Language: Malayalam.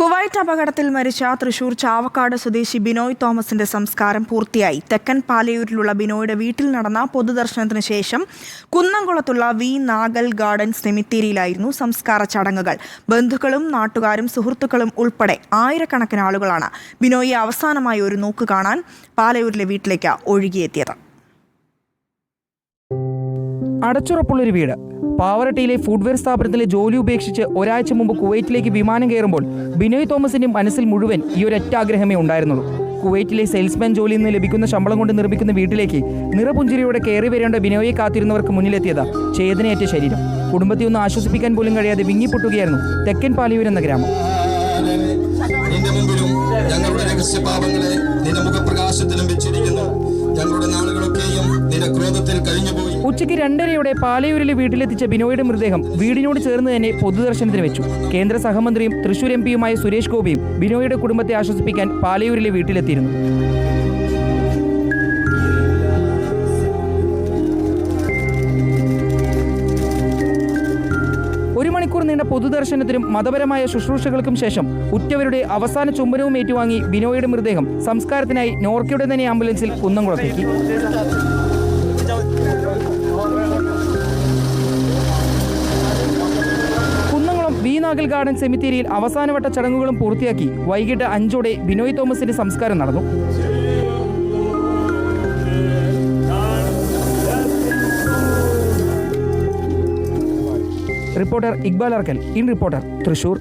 കുവൈറ്റ് അപകടത്തിൽ മരിച്ച തൃശൂർ ചാവക്കാട് സ്വദേശി ബിനോയ് തോമസിന്റെ സംസ്കാരം പൂർത്തിയായി. തെക്കൻ പാലയൂരിലുള്ള ബിനോയുടെ വീട്ടിൽ നടന്ന പൊതുദർശനത്തിന് ശേഷം കുന്നംകുളത്തുള്ള വി നാഗൽ ഗാർഡൻ സെമിത്തേരിയിലായിരുന്നു സംസ്കാര ചടങ്ങുകൾ. ബന്ധുക്കളും നാട്ടുകാരും സുഹൃത്തുക്കളും ഉൾപ്പെടെ ആയിരക്കണക്കിന് ആളുകളാണ് ബിനോയെ അവസാനമായി ഒരു നോക്ക് കാണാൻ പാലയൂരിലെ വീട്ടിലേക്ക് ഒഴുകിയെത്തിയത്. അടച്ചുറപ്പുള്ളൊരു വീട്. പാവറട്ടിയിലെ ഫുഡ്വെയർ സ്ഥാപനത്തിലെ ജോലി ഉപേക്ഷിച്ച് ഒരാഴ്ച മുമ്പ് കുവൈറ്റിലേക്ക് വിമാനം കയറുമ്പോൾ ബിനോയ് തോമസിന്റെ മനസ്സിൽ മുഴുവൻ ഈ ഒരൊറ്റ ഉണ്ടായിരുന്നുള്ളൂ. കുവൈറ്റിലെ സെയിൽസ്മാൻ ജോലിയിൽ നിന്ന് ലഭിക്കുന്ന ശമ്പളം കൊണ്ട് നിർമ്മിക്കുന്ന വീട്ടിലേക്ക് നിറപുഞ്ചിരിയോടെ കയറി വരേണ്ട ബിനോയെ കാത്തിരുന്നവർക്ക് മുന്നിലെത്തിയത് ചേതനയേറ്റ ശരീരം. കുടുംബത്തെ ഒന്ന് ആശ്വസിപ്പിക്കാൻ പോലും കഴിയാതെ വിങ്ങിപ്പൊട്ടുകയായിരുന്നു തെക്കൻ പാലിയൂർ എന്ന ഗ്രാമം. നിന്റെ മുമ്പിലും ഞങ്ങളുടെ രഹസ്യപാപങ്ങളെ നിന്റെ മുഖപ്രകാശത്തിലും വെച്ചിരിക്കുന്നു. ഉച്ചയ്ക്ക് രണ്ടരയോടെ പാലയൂരിലെ വീട്ടിലെത്തിച്ച ബിനോയുടെ മൃതദേഹം വീടിനോട് ചേർന്ന് തന്നെ പൊതുദർശനത്തിന് വെച്ചു. കേന്ദ്ര സഹമന്ത്രിയും തൃശൂർ എം പിയുമായ സുരേഷ് ഗോപിയും ബിനോയുടെ കുടുംബത്തെ ആശ്വസിപ്പിക്കാൻ പാലയൂരിലെ വീട്ടിലെത്തിയിരുന്നു. ഒരു മണിക്കൂർ നീണ്ട പൊതുദർശനത്തിനും മതപരമായ ശുശ്രൂഷകൾക്കും ശേഷം ഉറ്റവരുടെ അവസാന ചുംബനവും ഏറ്റുവാങ്ങി ബിനോയുടെ മൃതദേഹം സംസ്കാരത്തിനായി നോർക്കയുടെ തന്നെ ആംബുലൻസിൽ കുന്നംകുളത്തേക്ക്. കുന്നംകുളം വീനാഗൽ ഗാർഡൻ സെമിത്തേരിയിൽ അവസാനവട്ട ചടങ്ങുകളും പൂർത്തിയാക്കി വൈകിട്ട് അഞ്ചോടെ ബിനോയ് തോമസിന്റെ സംസ്കാരം നടന്നു. Reporter Iqbal Arkal in reporter Thrissur.